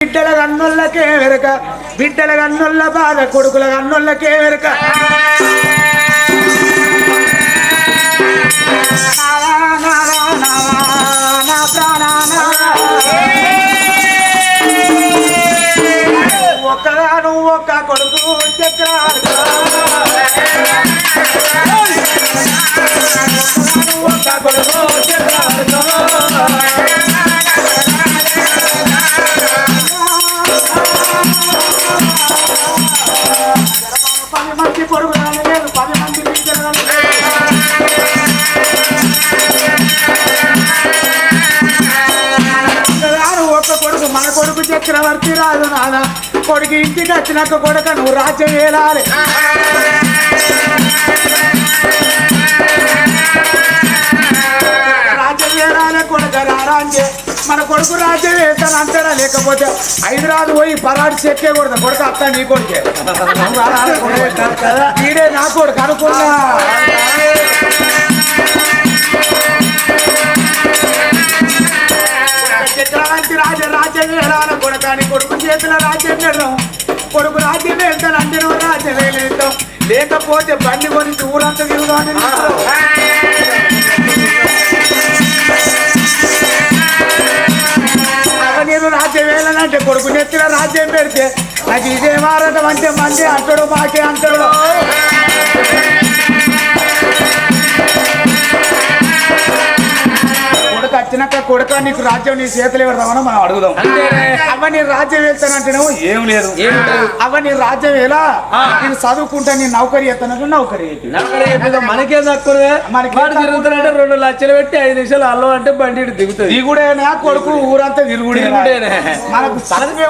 బిడ్డల కన్నుళ్ళకే వెరక బిడ్డల కన్నుళ్ళ బాధ కొడుకుల కన్నుళ్ళకే వెరక. నారా, నారా, ఒక్కగాను ఒక్క కొడుకు చక్రాలు ఒక్క కొడుకు చక్రవర్తి రాదు నాన్న కొడుకు ఇంటికి వచ్చినాక కొడుక నువ్వు రాజ్యం వేలాలి రాజ్యం వేలాలి కొడుక రారాంజే మన కొడుకు రాజ్యం వేస్తాను అంటారా? లేకపోతే హైదరాబాద్ పోయి పరాడు చెక్కే కొడతా. కొడుకు అత్త నీ కొడుకే. వీడే నా కొడుకు అనుకున్నా. చక్రవర్తి రాజ రాజ్యం వేలాల కొడుకాని కొడుకు చేతుల రాజ్యం పెడదాం కొడుకు రాజ్యం వెళ్తాను అంటే రాజ్యం వేలేద్దాం లేకపోతే బండి కొని ఊరంతా తిరుగుదామని నేను రాజ్యం వేయాలంటే కొడుకు నెత్తిన రాజ్యం పెడితే నాకు ఇదే మారటం అంటే మంది అంటాడు మాకే అంటాడు వచ్చినాక కొడుక నీకు రాజ్యం నీ చేతులు పెడదామని మనం అడుగుదాం. అవ్వ నీ రాజ్యం వెళ్తానంటేనేమో ఏం లేదు. అవ్వ నీ రాజ్యం ఎలా? నేను చదువుకుంటా నేను నౌకరీ ఎత్తానంటే నౌకరీ. మనకేం తక్కువ తిరుగుతానంటే రెండు లక్షలు పెట్టి ఐదు నిమిషాలు అల్లం అంటే బండి దిగుతుంది. దిగుడేనా? కొడుకు ఊరంతా తిరుగుడే. మనకు చదువే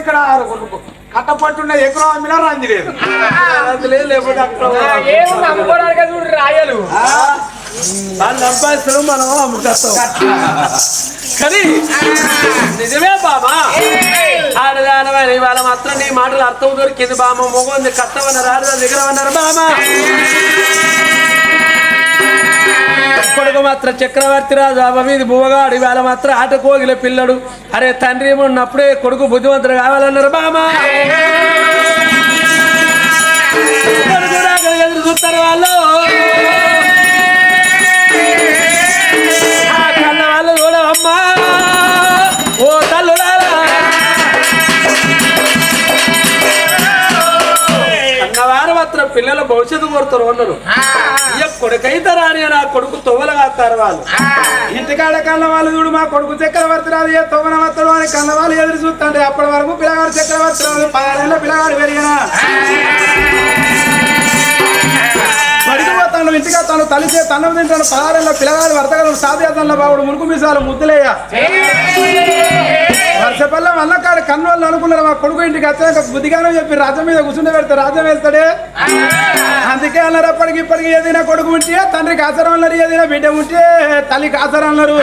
ఇక్కడ కట్టపట్టున్న ఎకరం అమ్మినా రంది లేదు. లేకపోతే చూడు రాయలు. వాళ్ళు మనం అమ్ముకొస్తాం. కానీ నిజమే బాబా ఆడదానమైన ఇవాళ మాత్రం నీ మాటలు అర్థం దొరికింది బామ మొగంది కట్టమన్నారు ఆడదా దగ్గర అన్నారు బామ? కొడుకు మాత్రం చక్రవర్తి రాజు అవ్వ మీది బువ్వగాడు ఇవాళ మాత్రం ఆట కోగిల పిల్లడు. అరే తండ్రి ఉన్నప్పుడే కొడుకు బుద్ధివంతుడు కావాలన్నారు బామా కొడుకు ఎదురు చూస్తారు వాళ్ళు. ఆ కన్న వాళ్ళు చూడవమ్మా. పిల్లల భవిష్యత్తు కోరుతారు అన్నారు ఇక కొడుకైతే రాని నా కొడుకు తొవ్వలు కాస్తారు వాళ్ళు. ఇంటికాడ కన్న వాళ్ళు చూడు మా కొడుకు చక్రవర్తి రాదు ఏ తొమ్మన వత్తడు అని కన్న వాళ్ళు ఎదురు చూస్తుంటే అప్పటి వరకు పిల్లగాడు చక్రవర్తి రాదు పదేళ్ళ పిల్లగాడు పెరిగినా. పడికి పోతాడు ఇంటిగా తను తలిసే తన్నం తింటాడు పదారేళ్ళ పిల్లగాడు వర్తగలు సాధ్యతల బావుడు మునుకు మీసాలు ముద్దులేయ వర్షపల్ల వల్ల కాడు కన్ను వాళ్ళు అనుకున్నారు? మా కొడుకు ఇంటికి వచ్చాక బుద్ధిగానే చెప్పి రాజ్యం మీద కూర్చుంటే పెడితే రాజ్యం వెళ్తాడే అందుకే అన్నారు అప్పటికి ఇప్పటికి ఏదైనా కొడుకు ఉంటే తండ్రికి ఆసరం అన్నారు ఏదైనా బిడ్డ ఉంటే తల్లికి ఆసరం అన్నారు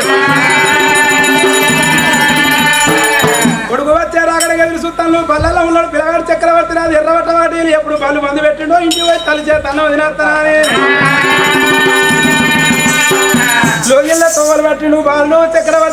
కొడుకు వచ్చే రాగడికి ఎదురు చూస్తాను. బల్లలో ఉన్నాడు పిల్లగాడు చక్రవర్తి రాదు ఎర్రవట్ట వాటి ఎప్పుడు బళ్ళు మందు పెట్టిండో ఇంటికి పోయి తల్లి చేస్తాను వదిలేస్తానని లోగిళ్ళ తోవలు పట్టిండు బాలు చక్రవర్తి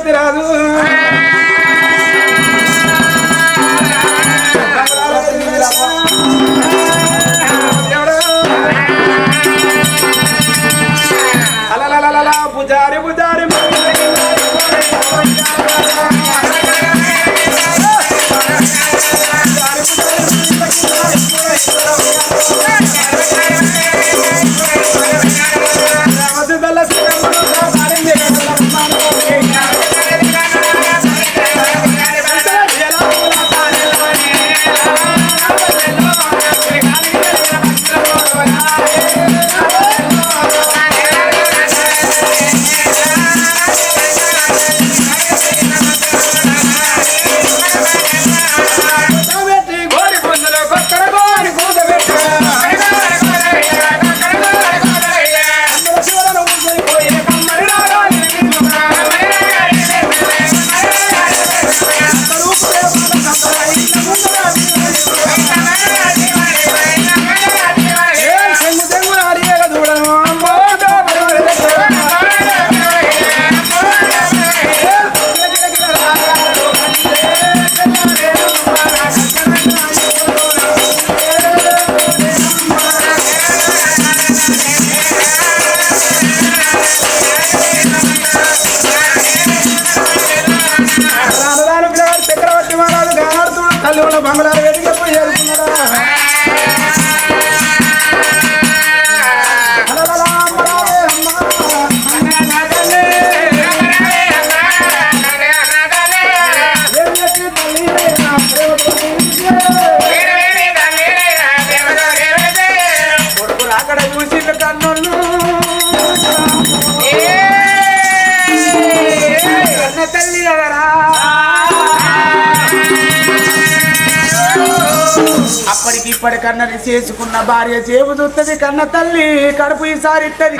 అప్పటికి ఇప్పటికన్నా చేసుకున్న భార్య చేపు చూస్తుంది కన్న తల్లి కడుపు ఈసారి ఇస్తుంది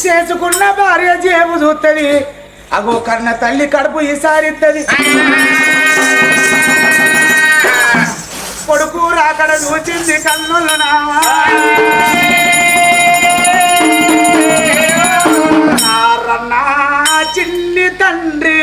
చేసుకున్న భార్య చేపు చూస్తుంది అగో కన్న తల్లి కడుపు ఈసారి ఇస్తుంది కొడుకు రాకడ చూచింది కన్నులు నావా చిన్ని తండ్రి.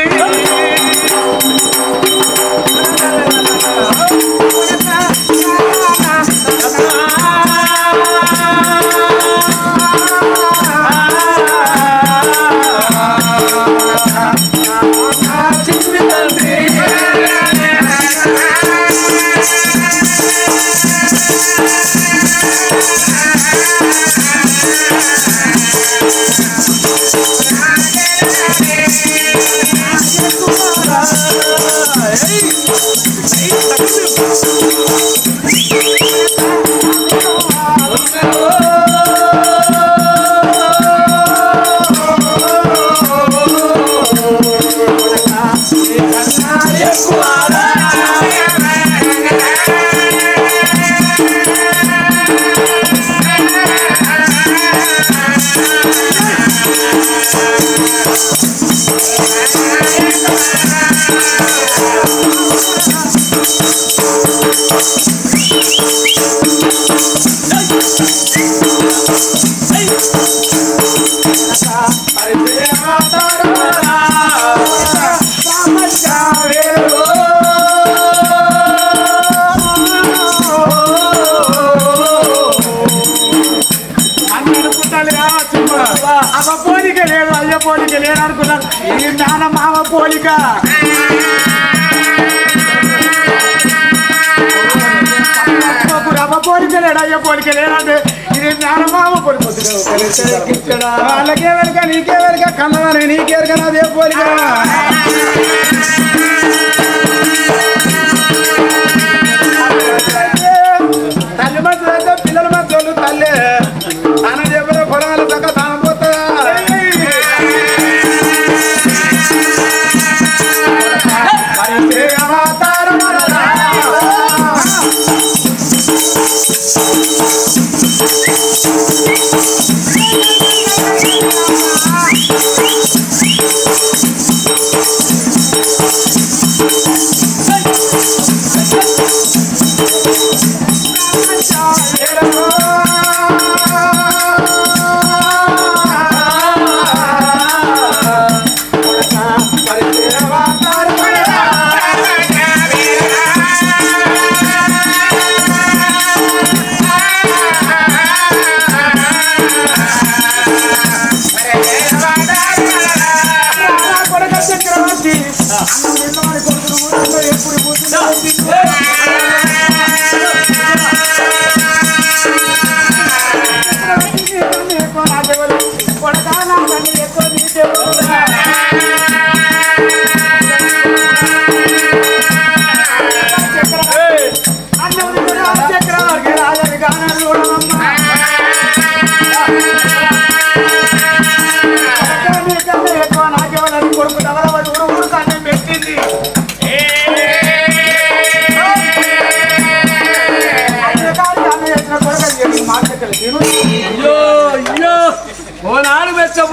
అమ్మ పోలిక లేదు అయ్య పోలిక లేదనుకున్నాను ఈ నాన్న మామ పోలిక. అమ్మ పోలిక లేడు లేదంటే ఇది నాన్న మామ వాళ్ళకే వెనుక నీకే వెనుక కన్నవారి నీకే వెనుక నాదే పోలిక.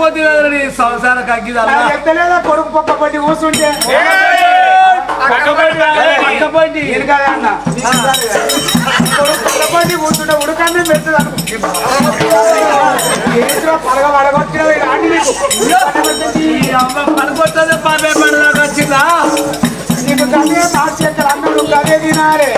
నీ సంసారం కగ్గిదా ఎత్తలేదా కొడుకు పక్క పట్టి కూర్చుంటే పక్కపోయింది నేను కాదే అన్న. కొడుకు పక్క పట్టి కూర్చుంటే ఉడకన్నే పెడుతుంది అనుకో. పడగ పడగొట్టిన రాండి నీకు? అమ్మ పడుకొట్టదే పాపే పడదాకా వచ్చిందా? నీకు మార్చేస్తారు అన్నుడు గదే తినాలి.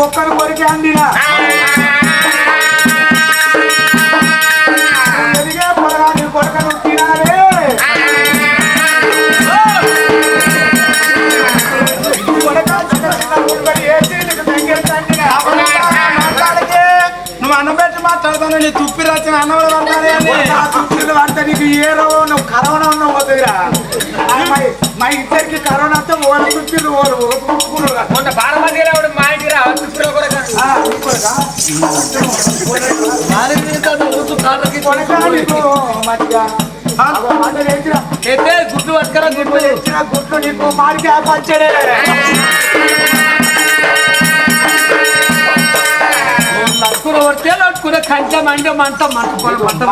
ఒక్కరు కొరికే అందినా? కొడకను తినాలి నువ్వు అన్నం పెట్టి మాట్లాడతాను నీ తుప్పి రాసిన అన్నం కూడా పడతానే తుప్పిలు పడితే నీకు ఏ రోగం నువ్వు కరోనా ఉన్నావు వద్దురా మా ఇద్దరికి కరోనాతో ఓల చుట్టూ ఓలు ఒప్పుకున్నారు మొన్న బాలమంది రావుడు మా ఇంటికి రా గుడ్డు గుడ్డు నీకు మాడికి పచ్చడే నక్కుర పడితే నట్టుకున్న కంచె మండే మంట మంట మంట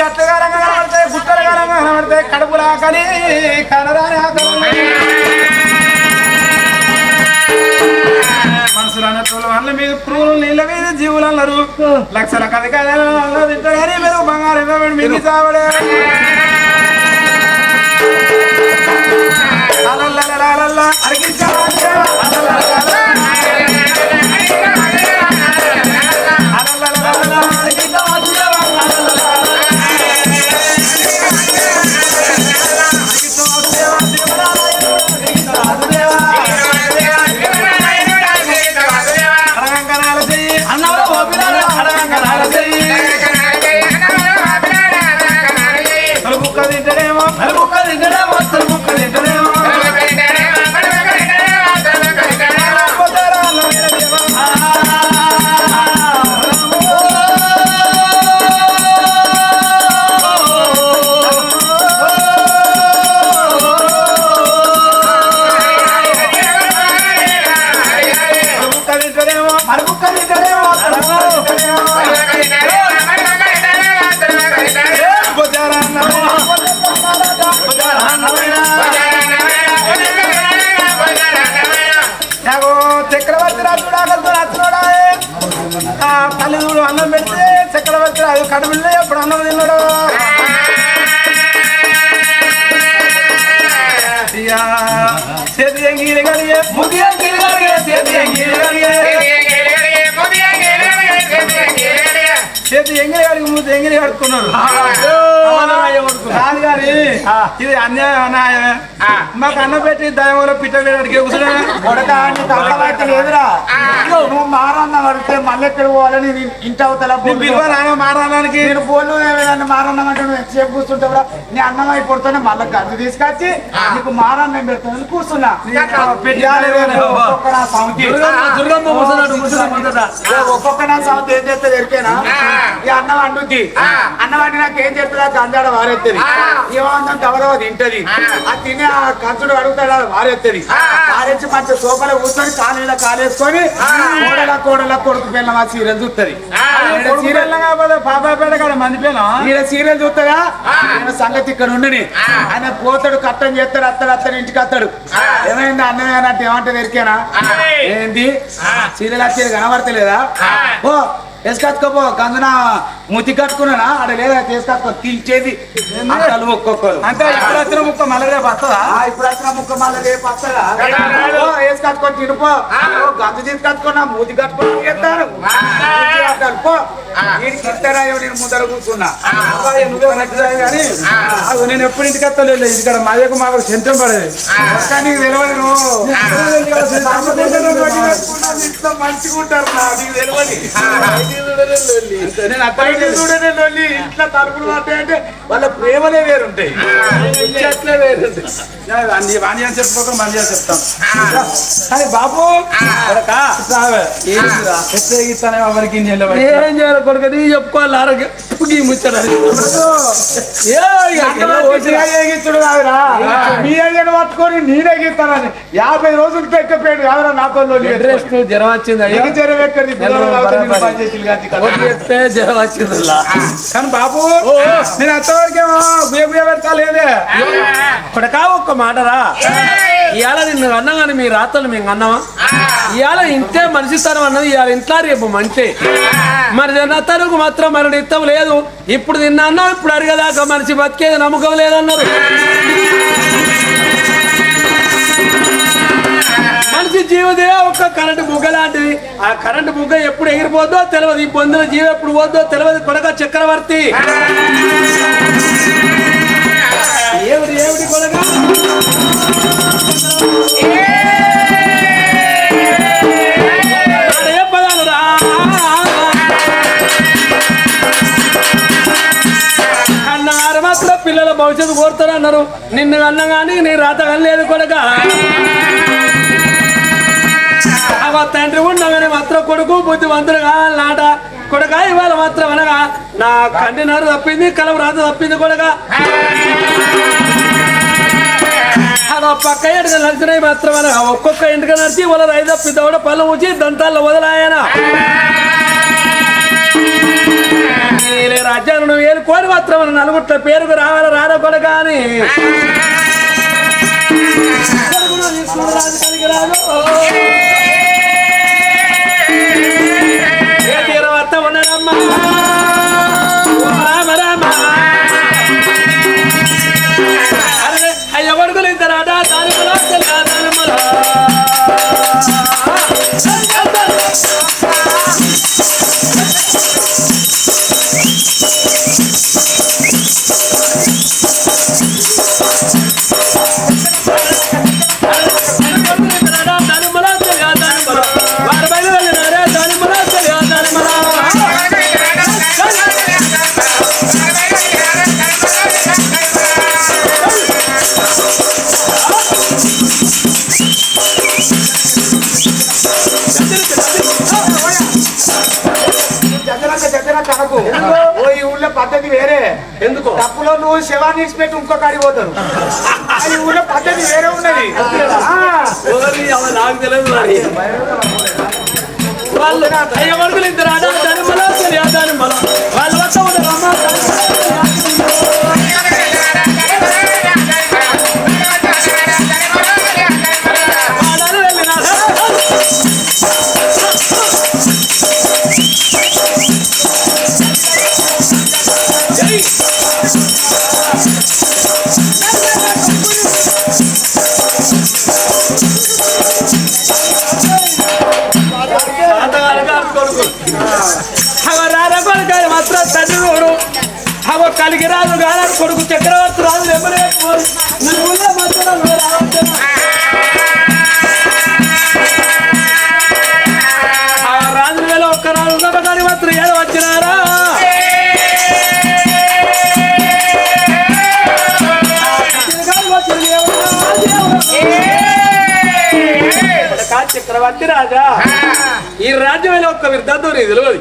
అప్పటికి ఇప్పటికి కనబడతాయి గుట్టలుగా రంగా కనబడతాయి కడుపు రాకని కనరాని ఆకలి మనసులు మీద పురుగులు నీళ్ళ మీద జీవులు అన్నారు లక్షల కథకాయలు తింటారు మీరు బంగారు ఇవ్వబడి చావడే. ఎంగిలి కడుక్కున్నారు కాదు కానీ ఇది అన్యాయం అన్యాయమే. మాకు అన్నం పెట్టి దయంలో పిట్ట వేయడానికి కూర్చున్నా లేదురా. నువ్వు మారన్న పడితే మళ్ళీ ఎక్కడ పోవాలని నీ ఇంటి అవతల మారాడానికి. నేను బోళ్ళు ఏదైనా మారన్నామంటే నువ్వు ఎంతసేపు కూర్చుంటావురా? నీ అన్నం అయిపోతానే మళ్ళీ గంజు తీసుకొచ్చి నీకు మారన్నం పెడతాను కూర్చున్నా. ఒక్కొక్క నా సౌంతి ఏం చేస్తుంది ఎరికేనా? ఈ అన్నం వండుద్ది అన్నం వండి నాకు ఏం చేస్తుందా గంజాడ వారెత్తది. ఏమన్నా దవరవ తింటది. ఆ. తినే ఆ కంచుడు అడుగుతాడు అది వారెత్తది. వారెచ్చి మంచి సోఫాలో కూర్చొని కాలు కాలేసుకొని కోడల కోడల కొడుకు పిల్ల మా సీరియల్ చూస్తుంది సీరియల్ పాపాపేట కాడ మంది పేనా ఈయన సీరియల్ చూస్తాడా ఆయన సంగతి ఇక్కడ ఉండని. ఆయన పోతాడు కట్టం చేస్తాడు అత్తడు అత్తడు ఇంటికి అత్తడు ఏమైంది అన్నం ఏమంటే ఏమంటే ఎరికేనా ఏంది? సీరియల్ వచ్చేది కనబడతలేదా? ఓ వేసుకచ్చుకోపో గంగన ముతి కట్టుకున్నానా? ఆడ లేదా తీసుకచ్చుకో తీల్చేది. అంటాలు ఒక్కొక్కరు అంటే ఇప్పుడు వచ్చిన ముక్క మళ్ళీ రేపు వస్తుందా? ఆ, ఇప్పుడు వచ్చిన ముక్క మళ్ళీ రేపు వస్తాడా ఓ, వేసుకచ్చుకొని తినుపో గంజు తీసుకచ్చుకున్నా మూతి కట్టుకుని చేస్తారు అంటారు పో. వీడికి ఇస్తారా ఏమో నేను ముందర కూర్చున్నా. నువ్వే కానీ నేను ఎప్పుడు ఇంటికి వస్తలేదు. ఇక్కడ మా యొక్క మాకు సెంతం పడేది. కానీ తెలియదు నువ్వు. ఇంట్లో మంచిగా ఉంటారు నా, నీకు తెలియదు. నేను బయట చూడనే లొల్లి ఇంట్లో తలుపులు అంటే వాళ్ళ ప్రేమలే వేరుంటాయి. అట్లే అన్ని వాణి అని చెప్పుకోక మంది అని చెప్తాం. కానీ బాబు. ఇస్తానే ఎవరికి? ఏం చేయాలి కొడుకు? నీ చెప్పుకోవాలి ఆరోగ్యం కాదురా మీ అయ్యను పట్టుకొని నేనే గీస్తానని యాభై రోజులు పెక్కపోయాడు కాదురా నాతో అడ్రస్కు జ్వరం వచ్చింది అయ్యా. ఎగిచేరు ఎక్కడి జ్వరం వచ్చింది. కానీ బాబు నేను అంతవరకేమో గుయ గుయ పెడతా లేదే కొడకా ఒక్క మాటరా? ఇవాళ నిన్ను అన్నా కానీ మీ రాత్రులు మేము అన్నావా ఇవాళ ఇంతే మనిషి తరం అన్నది ఇవాళ ఇంట్లో రేపు మంచి. మరి నా తరకు మాత్రం మరి ఇష్టం లేదు. ఇప్పుడు నిన్న అన్నావు ఇప్పుడు అడిగేదాకా మనిషి బతికేది నమ్మకం లేదన్నారు. మనిషి జీవదే ఒక కరెంటు బుగ్గ లాంటిది. ఆ కరెంటు బుగ్గ ఎప్పుడు ఎగిరిపోద్దో తెలియదు ఈ పొందిన జీవం ఎప్పుడు పోద్దో తెలియదు కొడక చక్రవర్తి. ఏమిటి ఏమిటి కొడక? పిల్లల భవిష్యత్తు కోరుతారు అన్నారు నిన్ను అన్న కానీ నీ రాత వెళ్ళలేదు లేదు కొడక. అవ తండ్రి ఉండగానే మాత్రం కొడుకు బుద్ధివంతుడు నాట కొడక ఇవాళ మాత్రం అనగా నా కంటి నరు తప్పింది కలం రాత తప్పింది కొడక. అదో పక్క ఇంటికి నడిచినాయి మాత్రం అనగా ఒక్కొక్క ఇంటికి నడిచి వాళ్ళ రైతు తప్పింది కూడా పళ్ళు ఉంచి దంతాల్లో వదలాయన. ఈ రాజ్యాన్ని నువ్వు ఏలుకోని మాత్రం నలుగుట్ల పేరుకు రావాలి రాన కొడక అని. రాజు కలిగి రాదు. más. ఎందుకో? తప్పులో నువ్వు శవాన్ని ఇచ్చిపెట్టి ఇంకో కాడికి పోతారు ఈ ఊళ్ళో పద్ధతి వేరే ఉన్నది. నాకు తెలియదు మరి. వాళ్ళు అయ్య వరకు ఇద్దరు ఆడ దాని వాళ్ళు వస్తా ఉంటారు అమ్మ చక్రవర్తి రాజా. ఈ రాజ్యం అయిన ఒక్క విద్యార్థం నీకు తెలియదు.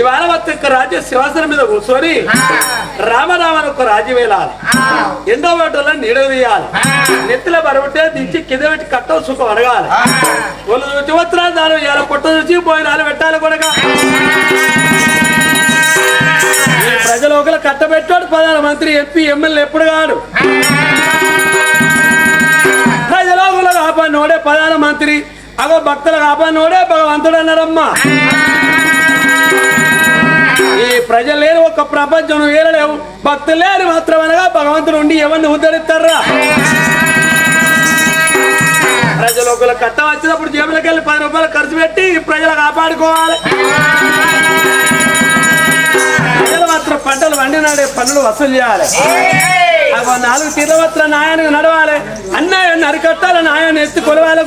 ఇవాళ మొత్తం ఒక్క రాజ్య సింహాసనం మీద కూర్చొని రామరామని ఒక రాజ్యం వేలాలి. ఎండో వాటిలో నీడ తీయాలి నెత్తిలో బరబట్టే దించి కింద పెట్టి కట్టవ సుఖం అడగాలి. వాళ్ళు చూసి వస్త్రాలు దాని వేయాలి. కొట్ట చూసి పోయినాలు పెట్టాలి కొడక. ఈ ప్రజలు ఒకరు కట్టబెట్టాడు ప్రధానమంత్రి ఎంపీ ఎమ్మెల్యే ఎప్పుడు కాడు. ప్రజలోకులు కాపాడినోడే ప్రధానమంత్రి అగో భక్తులు కాపాడినోడే భగవంతుడు అన్నారమ్మా ఈ ప్రజలు లేరు ఒక ప్రపంచం వేరలేవు భక్తులు లేరు మాత్రం అనగా భగవంతుడు ఉండి ఎవరిని ఉద్ధరిస్తారా? ప్రజలు ఒకరు కట్ట వచ్చినప్పుడు జేబులకు వెళ్ళి పది రూపాయలు ఖర్చు పెట్టి ప్రజలు కాపాడుకోవాలి. ప్రజలు మాత్రం పంటలు వండినాడే పనులు వసూలు చేయాలి. నాలుగు నాలుగు తీరవత్ర నాయనకు నడవాలి. అన్నయ్య అరికట్టాలి నాయన ఎత్తి కొలవాలి.